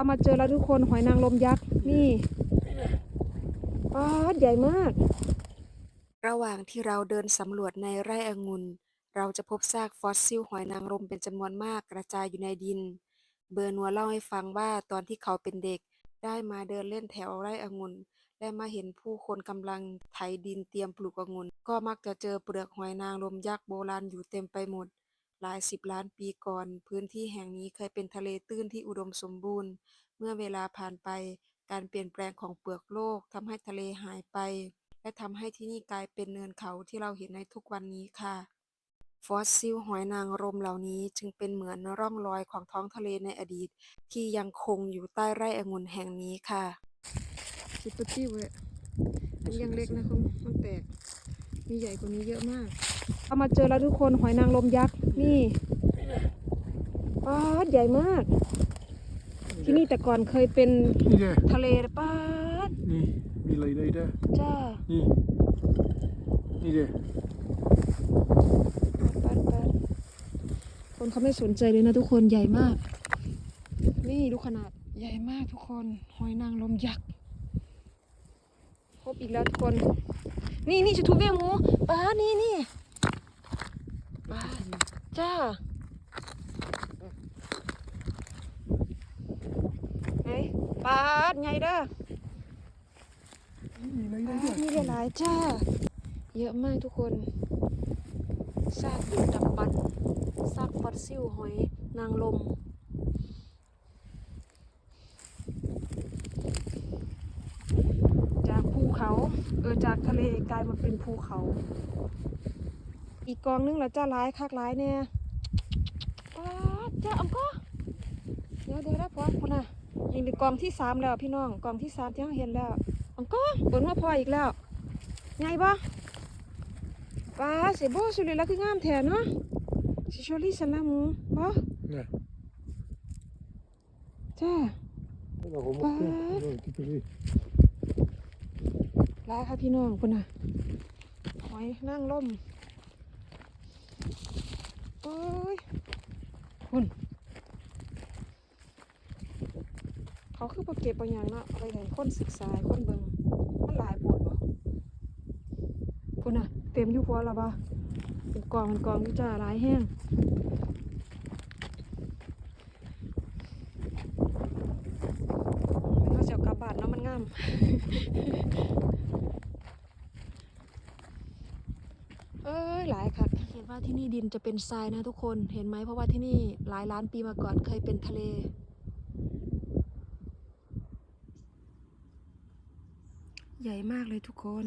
เอามาเจอแล้วทุกคนหอยนางรมยักษ์นี่ป๊าดใหญ่มาก ระหว่างที่เราเดินสำรวจในไร่องุ่นเราจะพบซากฟอสซิลหอยนางรมเป็นจำนวนมากกระจายอยู่ในดิน เบอร์นัวเล่าให้ฟังว่าตอนที่เขาเป็นเด็ก ได้มาเดินเล่นแถวไร่องุ่นและมาเห็นผู้คนกำลังไถดินเตรียมปลูกองุ่นก็มักจะเจอเปลือกหอยนางรมยักษ์โบราณอยู่เต็มไปหมด หลายสิบล้านปีก่อน พื้นที่แห่งนี้เคยเป็นทะเลตื้นที่อุดมสมบูรณ์ เมื่อเวลาผ่านไป การเปลี่ยนแปลงของเปลือกโลกทำให้ทะเลหายไป และทำให้ที่นี่กลายเป็นเนินเขาที่เราเห็นในทุกวันนี้ค่ะ ฟอสซิลหอยนางรมเหล่านี้จึงเป็นเหมือนร่องรอยของท้องทะเลในอดีต ที่ยังคงอยู่ใต้ไร่องุ่นแห่งนี้ค่ะคิดตัวจิ้วเลยอันยังเล็กนะคุณมันแตก มีใหญ่กว่านี้เยอะมาก เอามาเจอแล้วทุกคนหอยนางรมยักษ์นี่ป๊าดใหญ่มาก ที่นี่แต่ก่อนเคยเป็นนี่เด้ทะเลป๊าดนี่มีอะไรได้เด้อจ้านี่นี่เด้ป๊าดป๊าดคนเขาไม่สนใจเลยนะทุกคนใหญ่มาก นี่ดูขนาดใหญ่มากทุกคนหอยนางรมยักษ์พบอีกแล้วทุกคน นี่นี่จะทุบเบี้ยหมูป้าดนี่นี่ป้าด จ้าไหนป้าดไงเด้อมีอะไรได้ป้าเด้ดอนี่หลายๆจ้า เยอะมากทุกคนซากดึกดำบรรพ์ซากฟอสซิลหอยนางรมจากภูเขา เออจากทะเลกลายมาเป็นภูเขา อีกกองนึงแล้วจ้าร้ายคักร้ายเนี่ยป้าดจ้าอำก็เดี๋ยวเดี๋ยวได้พอคนน่ะยิงเป็นกองที่สามแล้วพี่น้องกองที่สามที่เราเห็นแล้วอำก็เปิดมาพออีกแล้วไงบ่ป้าเสียโบสุดเลยแล้วคืองามแถเนาะสิโชลี่สลัมบ่เนี่ยจ้าเราผมป๊าเออที่ไปเลยร้ายค่ะพี่น้องคุณน่ะหอยนั่งล่มโอ้ย คุณเขาคือบ่เก็บบ่หยังเนาะอาไปให้คนศึกษาให้คนเบิงมันหลายปวดบ่คุณน่ะ เต็มอยู่พอแล้วบ่เป็นกองเป็นกองอยู่จ้าหลายแห้งเขาจะเอากลับบ้านเนาะมันงาม เอ้ยหลายค่ะ เห็นว่า ที่นี่ดินจะเป็นทรายนะทุกคนเห็นไหมเพราะว่าที่นี่หลายล้านปีมาก่อนเคยเป็นทะเลใหญ่มากเลยทุกคน